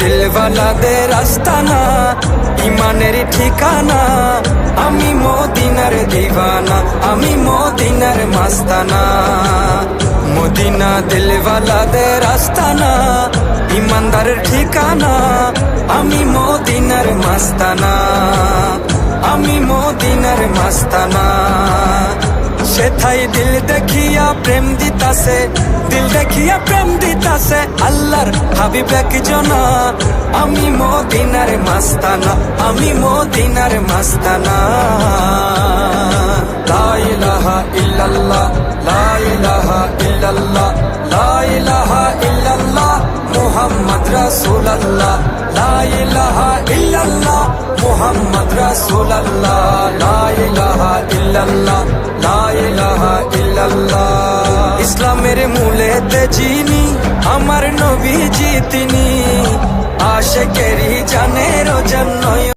দিলওয়ালাদের আস্তানা ইমানের ঠিকানা। আমি মদিনার দিওয়ানা, আমি মদিনার মাস্তানা। মদিনা দিলওয়ালাদের আস্তানা ইমানদারের ঠিকানা। আমি মদিনার মাস্তানা, আমি মদিনার মাস্তানা। সেথাই দিল দেখিয়া প্রেম দিতাছে, দিল দেখিয়া প্রেম দিতাছে। আল্লাহর হাবিব একজনা আমি মদিনার মাস্তানা, আমি মদিনার মাস্তানা। লা ইলাহা ইল্লাল্লাহ, লা ইলাহা ইল্লাল্লাহ, লা ইলাহা ইল্লাল্লাহ, মুহাম্মদ রাসূলুল্লাহ। লা ইলাহা ইল্লাল্লাহ, মুহাম্মদ রাসূলুল্লাহ। লা ইল্লাল্লাহ ইসলামের মূলেতে যিনি আমার নবীজি তিনি আশেকেরই জন্য